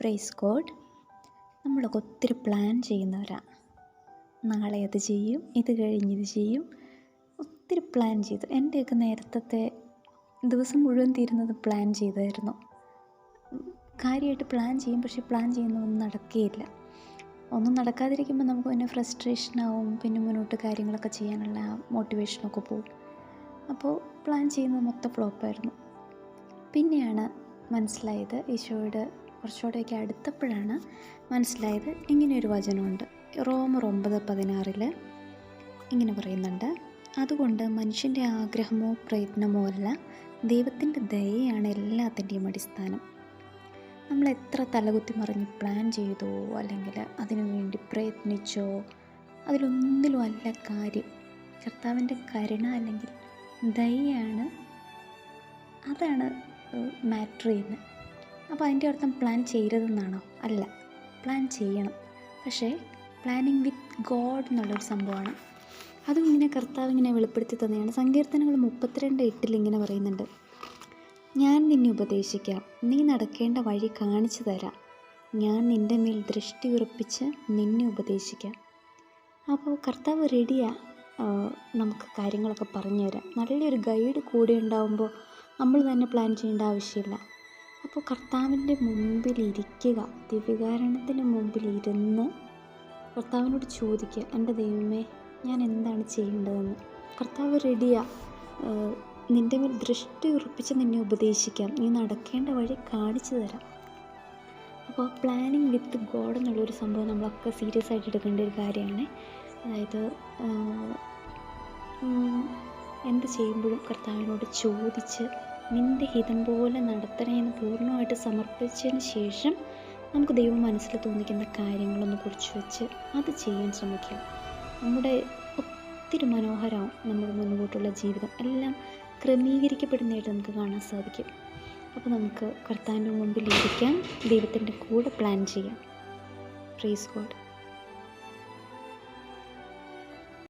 Praise God നമ്മളൊക്കെ ഒത്തിരി plan ചെയ്യുന്നവരാണ് നാളെ അത് ചെയ്യും ഇത് കഴിഞ്ഞ് ഇത് ചെയ്യും. ഒത്തിരി പ്ലാൻ ചെയ്തു. എന്റെയൊക്കെ നേരത്തെ ദിവസം മുഴുവൻ തീരുന്നത് പ്ലാൻ ചെയ്തായിരുന്നു. കാര്യമായിട്ട് പ്ലാൻ ചെയ്യും പക്ഷേ പ്ലാൻ ചെയ്യുന്നതൊന്നും നടക്കുകയില്ല ഒന്നും നടക്കാതിരിക്കുമ്പോൾ നമുക്ക് പിന്നെ ഫ്രസ്ട്രേഷനാവും പിന്നെ മുന്നോട്ട് കാര്യങ്ങളൊക്കെ ചെയ്യാനുള്ള മോട്ടിവേഷനൊക്കെ പോവും. അപ്പോൾ പ്ലാൻ ചെയ്യുന്നത് മൊത്തം ഫ്ലോപ്പായിരുന്നു പിന്നെയാണ് മനസ്സിലായത് ഈശോയുടെ കുറച്ചുകൂടെയൊക്കെ അടുത്തപ്പോഴാണ് മനസ്സിലായത് ഇങ്ങനെയൊരു വചനമുണ്ട്. റോമർ ഒമ്പത് പതിനാറിൽ ഇങ്ങനെ പറയുന്നുണ്ട്. അതുകൊണ്ട് മനുഷ്യന്റെ ആഗ്രഹമോ പ്രയത്നമോ അല്ല ദൈവത്തിന്റെ ദയയാണ് എല്ലാത്തിന്റെയും അടിസ്ഥാനം. നമ്മൾ എത്ര തലകുത്തി മറിഞ്ഞ് പ്ലാൻ ചെയ്തോ അല്ലെങ്കിൽ അതിനു വേണ്ടി പ്രയത്നിച്ചോ അതിലൊന്നിലും അല്ല കാര്യം. കർത്താവിന്റെ കരുണ അല്ലെങ്കിൽ ദയയാണ് അതാണ് മാറ്റർ ചെയ്യുന്നത്. അപ്പോൾ അതിന്റെ അർത്ഥം പ്ലാൻ ചെയ്യരുതെന്നാണോ? അല്ല പ്ലാൻ ചെയ്യണം. പക്ഷേ പ്ലാനിങ് വിത്ത് ഗോഡ് എന്നുള്ളൊരു സംഭവമാണ്. അതും ഇങ്ങനെ കർത്താവ് ഇങ്ങനെ വെളിപ്പെടുത്തി തന്നെയാണ്. സങ്കീർത്തനങ്ങൾ മുപ്പത്തിരണ്ട് എട്ടിൽ ഇങ്ങനെ പറയുന്നുണ്ട്. ഞാൻ നിന്നെ ഉപദേശിക്കാം. നീ നടക്കേണ്ട വഴി കാണിച്ചു തരാം. ഞാൻ നിന്റെ മേൽ ദൃഷ്ടി ഉറപ്പിച്ച് നിന്നെ ഉപദേശിക്കാം. അപ്പോൾ കർത്താവ് റെഡിയാ നമുക്ക് കാര്യങ്ങളൊക്കെ പറഞ്ഞു തരാം. നല്ലൊരു ഗൈഡ് കൂടെ ഉണ്ടാകുമ്പോൾ നമ്മൾ തന്നെ പ്ലാൻ ചെയ്യേണ്ട ആവശ്യമില്ല. അപ്പോൾ കർത്താവിന്റെ മുമ്പിലിരിക്കുക. ദിവ്യകാരണത്തിന് മുമ്പിൽ ഇരുന്ന് കർത്താവിനോട് ചോദിക്കുക എന്റെ ദൈവമേ ഞാൻ എന്താണ് ചെയ്യേണ്ടതെന്ന്? കർത്താവ് റെഡിയാ നിന്റെ മേൽ ദൃഷ്ടി ഉറപ്പിച്ച് നിന്നെ ഉപദേശിക്കാം. നീ നടക്കേണ്ട വഴി കാണിച്ചു തരാം. അപ്പോൾ പ്ലാനിങ് വിത്ത് ഗോഡ് എന്നുള്ളൊരു സംഭവം നമ്മളൊക്കെ സീരിയസ് ആയിട്ട് എടുക്കേണ്ട ഒരു കാര്യമാണ്. അതായത് എന്ത് ചെയ്യുമ്പോഴും കർത്താവിനോട് ചോദിച്ച് നിന്റെ ഹിതം പോലെ നടത്തണേ എന്ന് പൂർണമായിട്ട് സമർപ്പിച്ചതിന് ശേഷം നമുക്ക് ദൈവം മനസ്സിൽ തോന്നിക്കുന്ന കാര്യങ്ങളൊന്ന് കുറിച്ച് വെച്ച് അത് ചെയ്യാൻ ശ്രമിക്കുക നമ്മുടെ ഒത്തിരി മനോഹരമാവും നമ്മുടെ മുൻപോട്ടുള്ള ജീവിതം എല്ലാം ക്രമീകരിക്കപ്പെടുന്നതായിട്ട് നമുക്ക് കാണാൻ സാധിക്കും. അപ്പോൾ നമുക്ക് കർത്താവിന്റെ മുമ്പിൽ ഇരിക്കാം. ദൈവത്തിന്റെ കൂടെ പ്ലാൻ ചെയ്യാം. പ്രീസ് ഗോഡ്